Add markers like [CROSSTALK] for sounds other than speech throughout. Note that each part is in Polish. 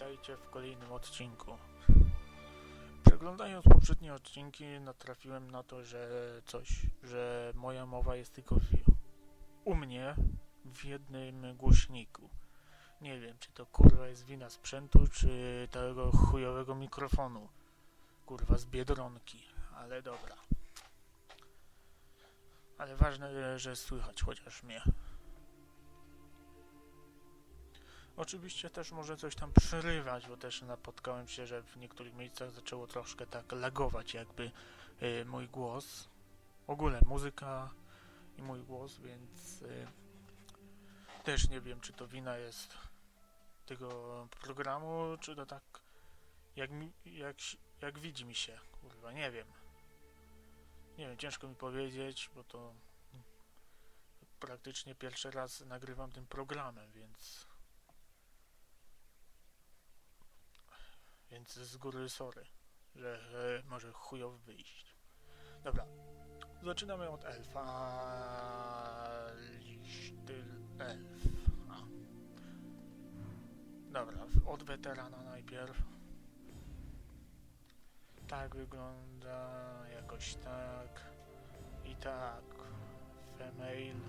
witajcie w kolejnym odcinku. Przeglądając poprzednie odcinki natrafiłem na to, że coś, że moja mowa jest tylko w, u mnie w jednym głośniku. Nie wiem, czy to kurwa jest wina sprzętu, czy tego chujowego mikrofonu. Kurwa z Biedronki, ale dobra. Ale ważne, że słychać chociaż mnie. Oczywiście też może coś tam przerywać, bo też napotkałem się, że w niektórych miejscach zaczęło troszkę tak lagować jakby y, mój głos. W ogóle muzyka i mój głos, więc y, też nie wiem, czy to wina jest tego programu, czy to tak jak, jak, jak widzi mi się, kurwa, nie wiem. Nie wiem, ciężko mi powiedzieć, bo to praktycznie pierwszy raz nagrywam tym programem, więc Więc z góry sorry, że może chujowo wyjść. Dobra, zaczynamy od elfa. Lisztyl elf. A. Dobra, od weterana najpierw. Tak wygląda, jakoś tak. I tak. Female.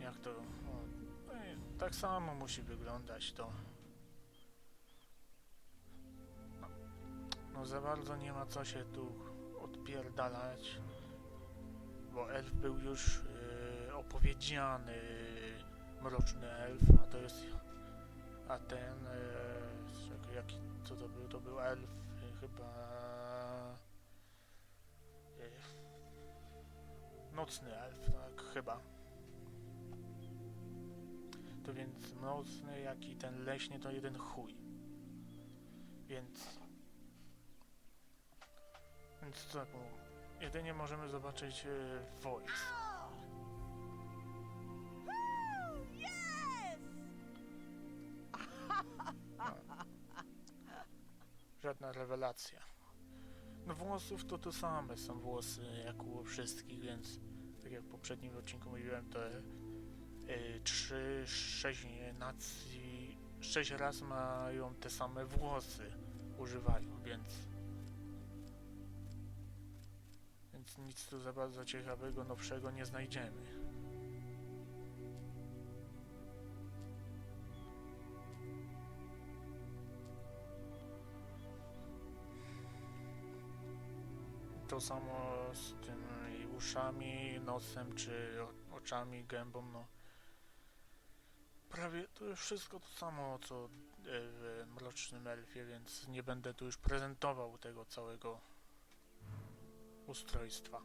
Jak to? O, no tak samo musi wyglądać to. Za bardzo nie ma co się tu odpierdalać, bo elf był już yy, opowiedziany, mroczny elf, a to jest, a ten, czekaj, jaki, co to był, to był elf yy, chyba, nocny elf, tak, chyba. To więc nocny, jak i ten leśny, to jeden chuj. Więc więc co, bo jedynie możemy zobaczyć e, voice. [LAUGHS] Żadna rewelacja. No włosów to to same są włosy jak u wszystkich, więc tak jak w poprzednim odcinku mówiłem, to e, trzy, sześć nacji, sześć raz mają te same włosy, używają, więc nic tu za bardzo ciekawego, nowszego nie znajdziemy. To samo z tymi uszami, nosem, czy oczami, gębą, no. Prawie to już wszystko to samo, co e, w Mrocznym Elfie, więc nie będę tu już prezentował tego całego ustrojstwa.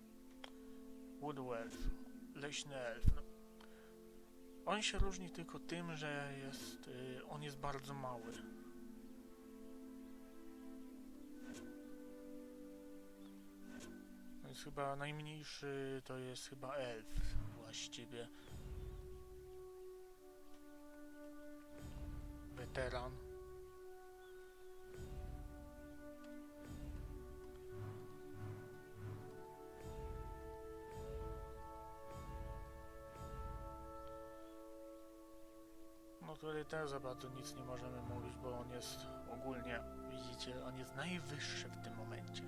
Wood Elf, leśny elf. No. On się różni tylko tym, że jest, y, on jest bardzo mały. Więc chyba najmniejszy to jest chyba elf właściwie. Weteran. No tutaj też za bardzo nic nie możemy mówić, bo on jest ogólnie, widzicie, on jest najwyższy w tym momencie.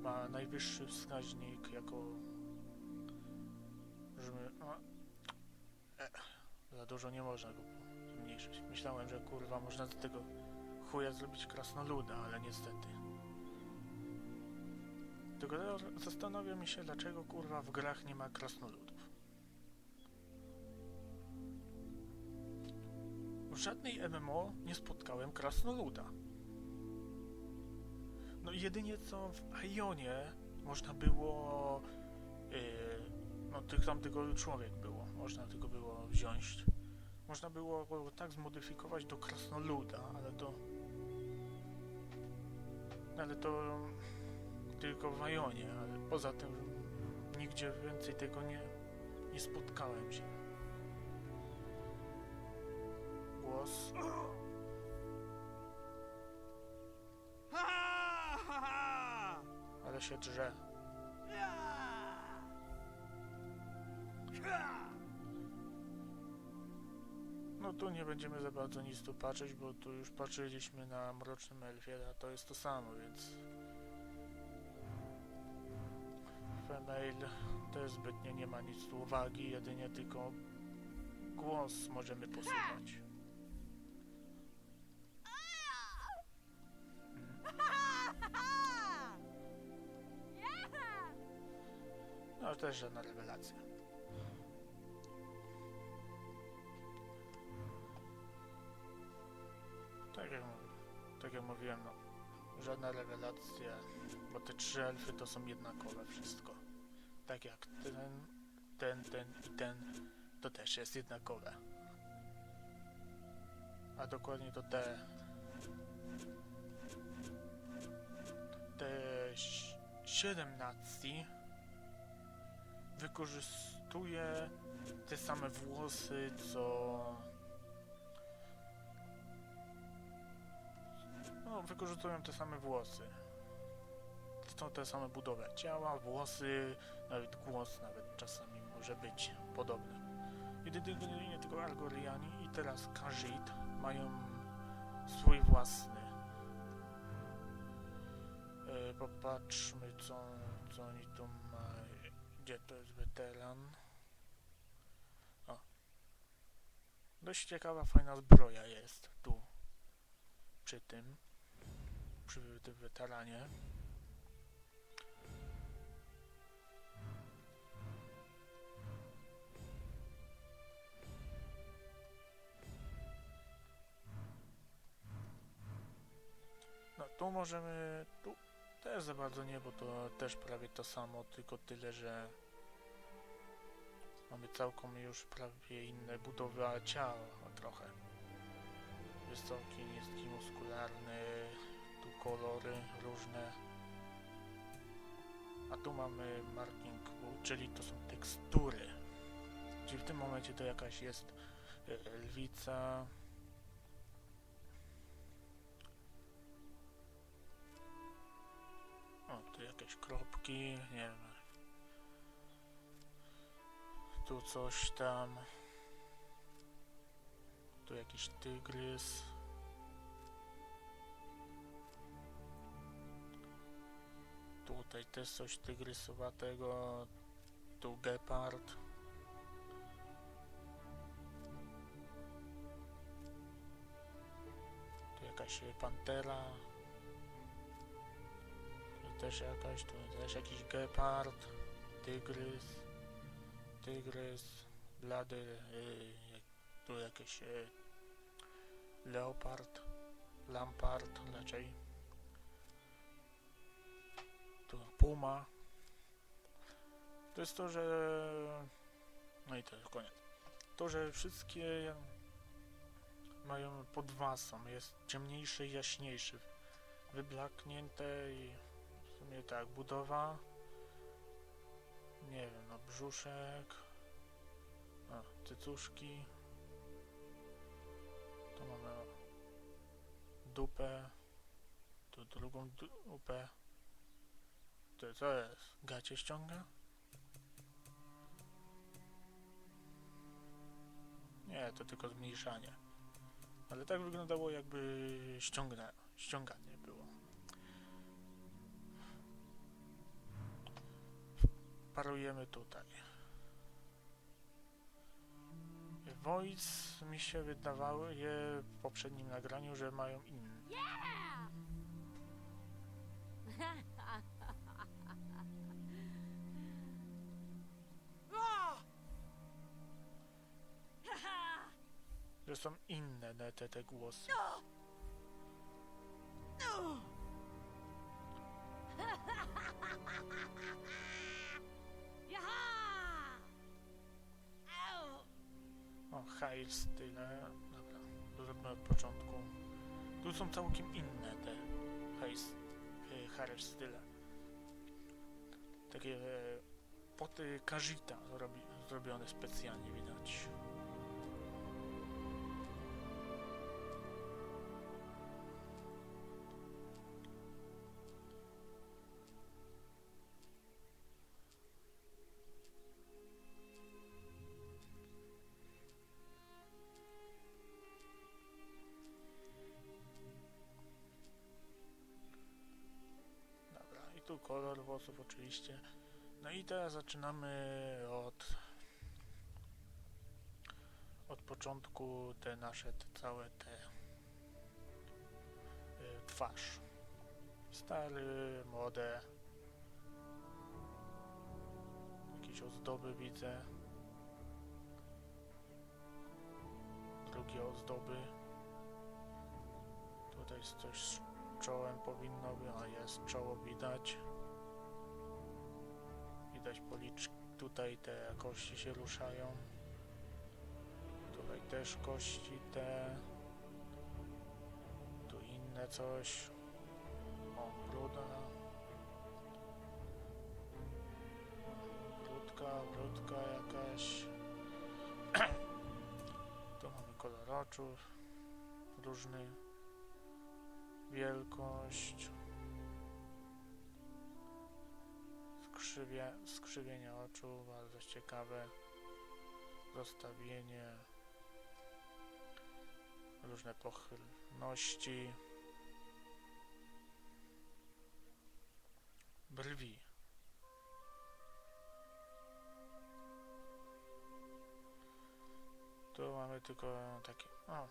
Ma najwyższy wskaźnik jako... Żeby... No, e, za dużo nie można go zmniejszyć. Myślałem, że kurwa można z tego chuja zrobić krasnoluda, ale niestety. Tylko zastanawiam się, dlaczego kurwa w grach nie ma krasnoludów. Żadnej MMO nie spotkałem krasnoluda. No jedynie co w Ionie można było... Yy, no tych tam tylko człowiek było. Można tylko było wziąć. Można było go tak zmodyfikować do krasnoluda, ale to... Ale to... Tylko w Ionie, ale poza tym nigdzie więcej tego nie, nie spotkałem się. Się drze. No No tu nie będziemy za bardzo nic tu patrzeć, bo tu już patrzyliśmy na Mrocznym Elfie, a to jest to samo, więc... Female też zbytnio nie ma nic tu uwagi, jedynie tylko głos możemy posuwać. No też żadna rewelacja. Tak jak, tak jak mówiłem, no, żadna rewelacja, bo te trzy elfy to są jednakowe wszystko. Tak jak ten, ten, ten i ten, to też jest jednakowe. A dokładnie to te... Te ś- siedem nacji wykorzystuje te same włosy, co... No, wykorzystują te same włosy. To te same budowę ciała, włosy, nawet głos nawet czasami może być podobny. Jedynie nie tylko Algoriani i teraz Khajiit mają swój własny. E, popatrzmy co, co oni tu mają. Gdzie to jest weteran? O. Dość ciekawa, fajna zbroja jest tu. Przy tym. Przy tym weteranie. No tu możemy, tu też za bardzo nie, bo to też prawie to samo, tylko tyle, że mamy całkiem już prawie inne budowy ciała trochę. Wysoki, niski, muskularny, tu kolory różne. A tu mamy marking, czyli to są tekstury. Czyli w tym momencie to jakaś jest e, lwica, jakieś kropki, nie wiem. Tu coś tam. Tu jakiś tygrys. Tutaj też coś tygrysowatego. Tu gepard. Tu jakaś pantera. Też jakaś, tu też jakiś gepard, tygrys, tygrys, blady, y, tu jakieś y, leopard, lampard raczej. Tu puma. To jest to, że... No i to jest koniec. To, że wszystkie mają po dwa są. Jest ciemniejszy i jaśniejszy. Wyblaknięte i sumie tak, budowa. Nie wiem, no brzuszek. A, cycuszki. Tu mamy dupę. Tu drugą dupę. To co jest? Gacie ściąga? Nie, to tylko zmniejszanie. Ale tak wyglądało jakby ściągnę, ściąganie Parujemy tutaj. Voice mi się wydawały je w poprzednim nagraniu, że mają inne. Ah! Że są inne te, te, głosy. No! Jaha! [LAUGHS] O, style. Dobra, to zrobimy od początku. Tu są całkiem inne te high, e, style. Takie e, poty Kajita zrobi, zrobione specjalnie widać. Kolor włosów oczywiście. No i teraz zaczynamy od od początku te nasze te całe te y, twarz. Stary, młode. Jakieś ozdoby widzę. Drugie ozdoby. Tutaj jest coś czołem powinno a jest czoło widać. Widać policzki. Tutaj te kości się ruszają. Tutaj też kości te. Tu inne coś. O, bruda. Brudka, brudka jakaś. [CLEARS THROAT] tu mamy kolor oczu. Różny. Wielkość. Skrzywie, skrzywienie oczu, bardzo ciekawe. Rozstawienie. Różne pochylności. Brwi. Tu mamy tylko takie. O.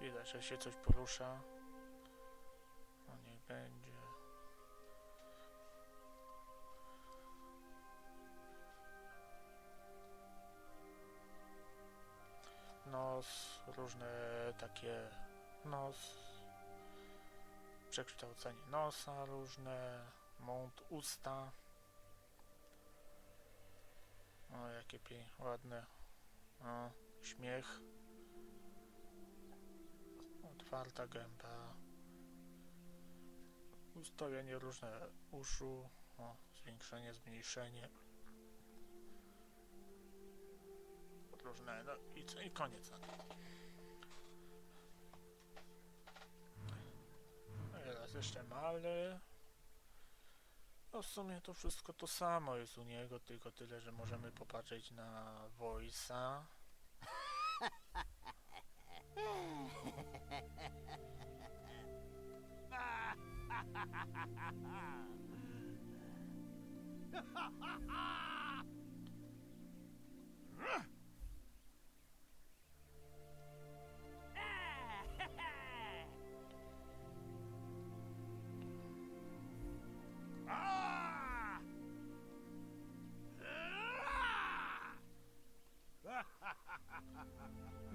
Widać, że się coś porusza. Będzie. Nos, różne takie nos, przekształcenie nosa, różne mąt usta. O, jakie pie ładne. O, śmiech. Otwarta gęba. Ustawienie różne uszu. O, zwiększenie, zmniejszenie. Różne, no i, i koniec. No. No Teraz jeszcze mały. No w sumie to wszystko to samo jest u niego, tylko tyle, że możemy popatrzeć na voice'a. [LAUGHS]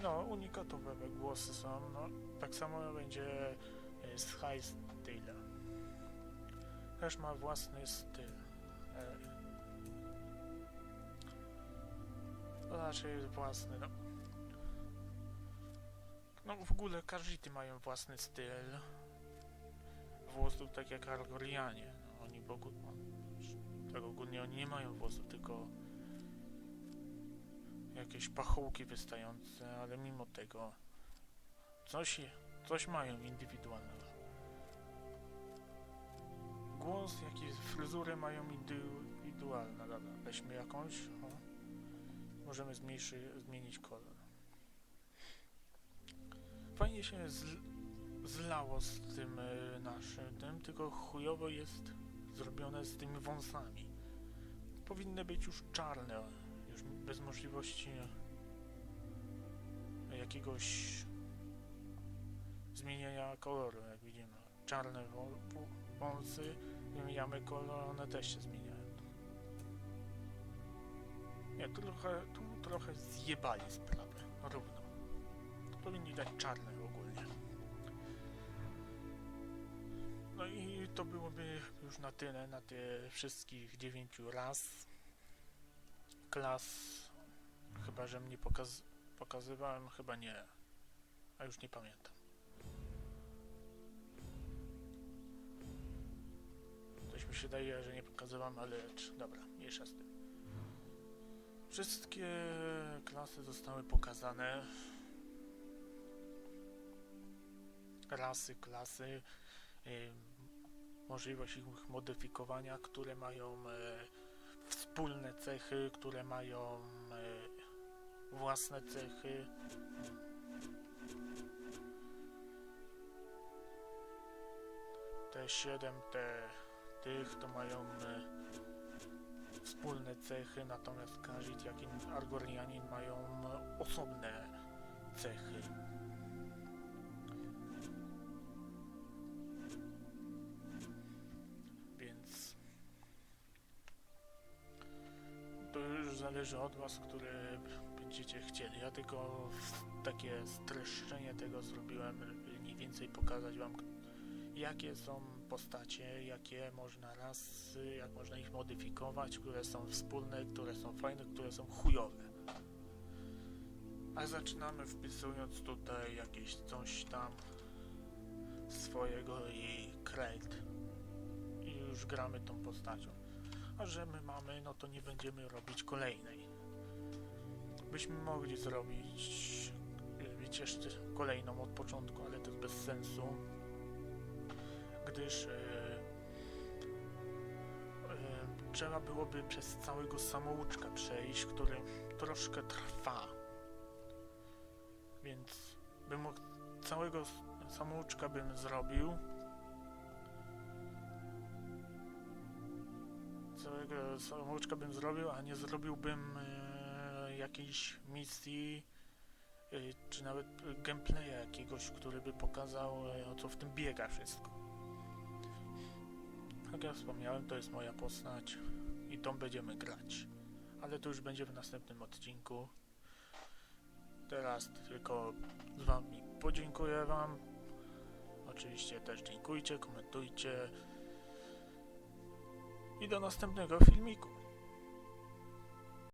No, unikatowe głosy są, no. Tak samo będzie e, z High Też ma własny styl. E, To znaczy własny, no. No w ogóle każdy mają własny styl. Włosów tak jak Argorianie. Oni ogóle, tak ogólnie oni nie mają włosów, tylko jakieś pachołki wystające, ale mimo tego coś, coś mają indywidualnego. Głos, jak i fryzurę mają indywidualne. Dobra, weźmy jakąś. O. Możemy zmniejszy, zmienić kolor. Fajnie się zl, zlało z tym e, naszym tym, tylko chujowo jest zrobione z tymi wąsami. Powinny być już czarne, już bez możliwości jakiegoś zmieniania koloru, jak widzimy. Czarne wą- wą- wąsy, wymieniamy kolor, one też się zmieniają. Nie, tu trochę, tu trochę zjebali sprawę, równo. Powinni dać czarne ogólnie. No i to byłoby już na tyle, na te wszystkich dziewięciu raz klas. Chyba, że mnie pokaz pokazywałem, chyba nie. A już nie pamiętam. Mi się daje, że nie pokazywałem, ale cz- dobra, mniejsza z tym. Wszystkie klasy zostały pokazane. Rasy, klasy, ym, możliwość ich modyfikowania, które mają e, wspólne cechy, które mają e, własne cechy. T7, T, tych to mają e, wspólne cechy, natomiast Khajiit jak i Argorianin mają e, osobne cechy. Więc to już zależy od Was, które będziecie chcieli. Ja tylko takie streszczenie tego zrobiłem, mniej więcej pokazać Wam, jakie są postacie, jakie można rasy, jak można ich modyfikować, które są wspólne, które są fajne, które są chujowe. A zaczynamy wpisując tutaj jakieś coś tam swojego i crate. I już gramy tą postacią. A że my mamy, no to nie będziemy robić kolejnej. Byśmy mogli zrobić, wiecie, jeszcze kolejną od początku, ale to jest bez sensu, gdyż y, y, trzeba byłoby przez całego samouczka przejść, który troszkę trwa. Więc bym całego samouczka bym zrobił. Całego samouczka bym zrobił, a nie zrobiłbym e, jakiejś misji, e, czy nawet e, gameplaya jakiegoś, który by pokazał e, o co w tym biega wszystko. Jak ja wspomniałem, to jest moja postać i tą będziemy grać. Ale to już będzie w następnym odcinku. Teraz tylko z wami podziękuję wam. Oczywiście też dziękujcie, komentujcie. I do następnego filmiku.